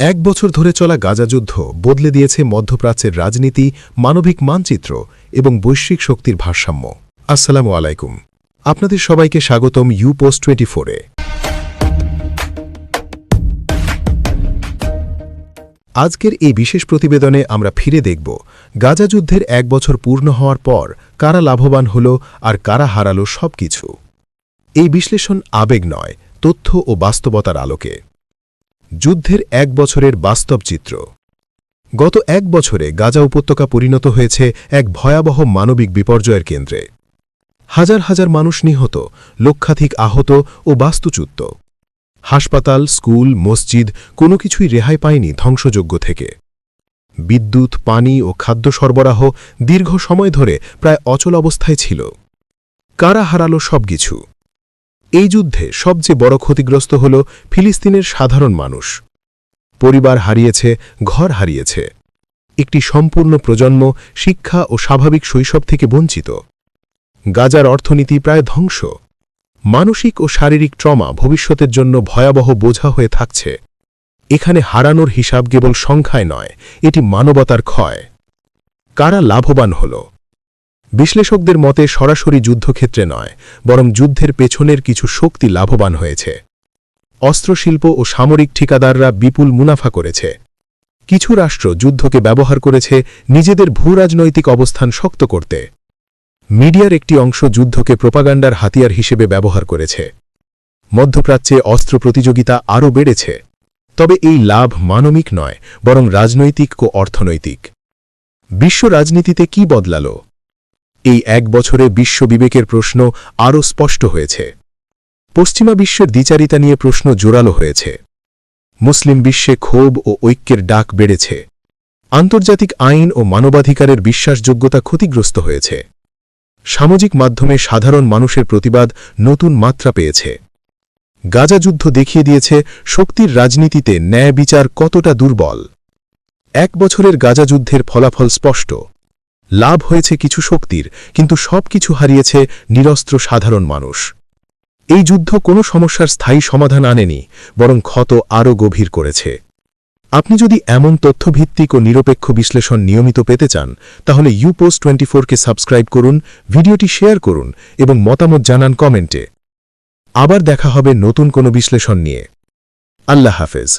এক বছর ধরে চলা গাজা যুদ্ধ বদলে দিয়েছে মধ্যপ্রাচ্যের রাজনীতি, মানবিক মানচিত্র এবং বৈশ্বিক শক্তির ভারসাম্য। আসসালামু আলাইকুম। আপনাদের সবাইকে স্বাগতম ইউ পোস্ট টোয়েন্টি ফোরে আজকের এই বিশেষ প্রতিবেদনে আমরা ফিরে দেখব গাজা যুদ্ধের এক বছর পূর্ণ হওয়ার পর কারা লাভবান হল আর কারা হারালো সবকিছু। এই বিশ্লেষণ আবেগ নয়, তথ্য ও বাস্তবতার আলোকে। যুদ্ধের এক বছরের বাস্তব চিত্র। গত এক বছরে গাজা উপত্যকা পরিণত হয়েছে এক ভয়াবহ মানবিক বিপর্যয়ের কেন্দ্রে। হাজার হাজার মানুষ নিহত, লক্ষাধিক আহত ও বাস্তুচ্যুত। হাসপাতাল, স্কুল, মসজিদ কোনো কিছুই রেহাই পায়নি ধ্বংসযোগ্য থেকে। বিদ্যুৎ, পানি ও খাদ্য সরবরাহ দীর্ঘ সময় ধরে প্রায় অচল অবস্থায় ছিল। কারা হারালো সবকিছু? এই যুদ্ধে সবচেয়ে বড় ক্ষতিগ্রস্ত হল ফিলিস্তিনের সাধারণ মানুষ। পরিবার হারিয়েছে, ঘর হারিয়েছে। একটি সম্পূর্ণ প্রজন্ম শিক্ষা ও স্বাভাবিক শৈশব থেকে বঞ্চিত। গাজার অর্থনীতি প্রায় ধ্বংস। মানসিক ও শারীরিক ট্রমা ভবিষ্যতের জন্য ভয়াবহ বোঝা হয়ে থাকছে। এখানে হারানোর হিসাব কেবল সংখ্যায় নয়, এটি মানবতার ক্ষয়। কারা লাভবান হল? বিশ্লেষকদের মতে সরাসরি যুদ্ধক্ষেত্রে নয়, বরং যুদ্ধের পেছনের কিছু শক্তি লাভবান হয়েছে। অস্ত্রশিল্প ও সামরিক ঠিকাদাররা বিপুল মুনাফা করেছে। কিছু রাষ্ট্র যুদ্ধকে ব্যবহার করেছে নিজেদের ভূরাজনৈতিক অবস্থান শক্ত করতে। মিডিয়ার একটি অংশ যুদ্ধকে প্রোপাগান্ডার হাতিয়ার হিসেবে ব্যবহার করেছে। মধ্যপ্রাচ্যে অস্ত্র প্রতিযোগিতা আরও বেড়েছে। তবে এই লাভ মানবিক নয়, বরং রাজনৈতিক ও অর্থনৈতিক। বিশ্ব রাজনীতিতে কি বদলাল? এই এক বছরে বিশ্ব বিবেকের প্রশ্ন আরও স্পষ্ট হয়েছে। পশ্চিমা বিশ্বের দ্বিচারিতা নিয়ে প্রশ্ন জোরালো হয়েছে। মুসলিম বিশ্বে ক্ষোভ ও ঐক্যের ডাক বেড়েছে। আন্তর্জাতিক আইন ও মানবাধিকারের বিশ্বাসযোগ্যতা ক্ষতিগ্রস্ত হয়েছে। সামাজিক মাধ্যমে সাধারণ মানুষের প্রতিবাদ নতুন মাত্রা পেয়েছে। গাজা যুদ্ধ দেখিয়ে দিয়েছে শক্তির রাজনীতিতে ন্যায় বিচার কতটা দুর্বল। এক বছরের গাজা যুদ্ধের ফলাফল স্পষ্ট। লাভ হয়েছে কিছু শক্তির, কিন্তু সবকিছু হারিয়েছে নিরস্ত্র সাধারণ মানুষ। এই যুদ্ধ কোনো সমস্যার স্থায়ী সমাধান আনেনি, বরং ক্ষত আরও গভীর করেছে। আপনি যদি এমন তথ্যভিত্তিক ও নিরপেক্ষ বিশ্লেষণ নিয়মিত পেতে চান, তাহলে ইউ পোস্ট টোয়েন্টি ফোরকে সাবস্ক্রাইব করুন, ভিডিওটি শেয়ার করুন এবং মতামত জানান কমেন্টে। আবার দেখা হবে নতুন কোনো বিশ্লেষণ নিয়ে। আল্লাহ হাফেজ।